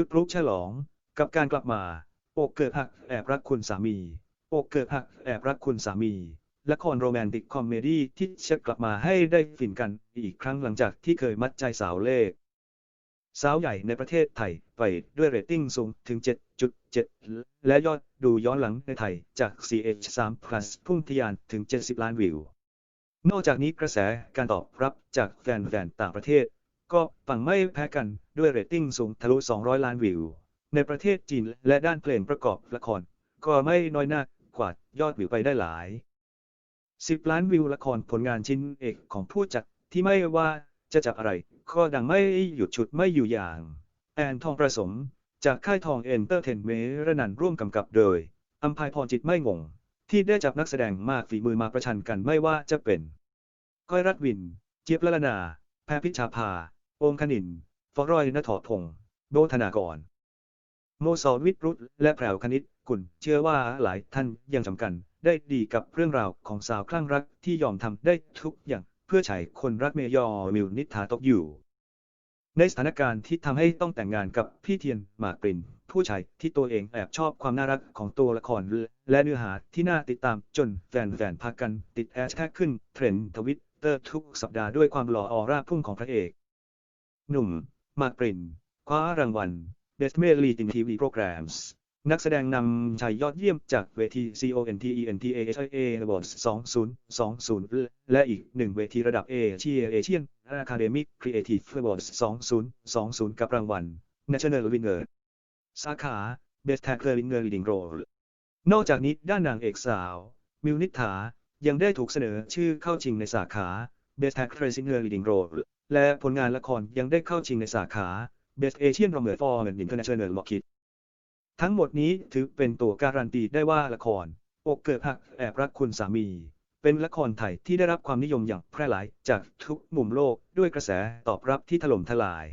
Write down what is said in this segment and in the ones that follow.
จุดพลุฉลองกับการกลับมา อกเกิดหักแอบรักคุณสามี อกเกิดหักแอบรักคุณสามีละครโรแมนติกคอมเมดี้ที่จะกลับมาให้ได้ฟินกันอีกครั้งหลังจากที่เคยมัดใจสาวเลขสาวใหญ่ในประเทศไทยไปด้วยเรตติ้งสูงถึง 7.7 และยอดดูย้อนหลังในไทยจาก CH3 Plus พุ่งทะยานถึง 70 ล้านวิว นอกจากนี้กระแสการตอบรับจากแฟนๆต่างประเทศ ก็ปังไม่แพ้กันด้วยเรตติ้งสูงทะลุ 200 ล้านวิว ในประเทศจีนและด้านเพลงประกอบละคร ก็ไม่น้อยหน้ากว่ายอดวิวไปได้หลาย 10 ล้านวิวละครผลงานชิ้นเอกของผู้จัดที่ไม่ว่าจะจับอะไร ก็ดังไม่หยุดฉุดไม่อยู่อย่าง แอนทองประสม จากค่ายทองเอนเตอร์เทนเมรนันร่วมกำกับโดยอัมพายพรจิตไม่งง ที่ได้จับนักแสดงมากฝีมือมาประชันกันไม่ว่าจะเป็น ก้อยรัตวิน เจี๊ยบละลนา แพรพิชาภา โอมคณินฟอรอยนทอพงศ์โดธนากร โมสรวิทรุตและแพรวคณิตกุลเชื่อว่าหลายท่านยังจำกัน ได้ดีกับเรื่องราวของสาวคลั่งรักที่ยอมทำได้ทุกอย่างเพื่อฉายคนรักเมยอมิวนิธาตกอยู่ ในสถานการณ์ที่ทำให้ต้องแต่งงานกับพี่เทียนหมากปรินผู้ชายที่ตัวเองแอบชอบความน่ารักของตัวละครและเนื้อหาที่น่าติดตามจนแฟนๆพากันติดแฮชแท็กขึ้นเทรนด์ทวิตเตอร์ทุกสัปดาห์ด้วยความหล่อออร่าพุ่งของพระเอก หนุ่ม มากปรินคว้ารางวัล Best Male Lead in TV Programs นักแสดงนำชายยอดเยี่ยมจากเวที CONTENTA Awards 2020 และอีกหนึ่งเวทีระดับเอเชีย Asian Academic Creative Awards 2020 กับรางวัล National Winner สาขา Best Actor Winner Leading Role นอกจากนี้ด้านนางเอกสาว มิวนิษฐา ยังได้ถูกเสนอชื่อเข้าชิงในสาขา Best Actress in a Leading Role และผลงานละครยังได้เข้าชิงในสาขา Best Asian Drama for an International Market ทั้งหมดนี้ถือเป็นตัวการันตีได้ว่าละคร อกเกิดหักแอบรักคุณสามี เป็นละครไทยที่ได้รับความนิยมอย่างแพร่หลายจากทุกมุมโลกด้วยกระแสตอบรับที่ถล่มทลาย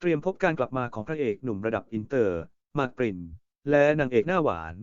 เตรียมพบการกลับมาของพระเอกหนุ่มระดับอินเตอร์ มากปริน และนางเอกหน้าหวาน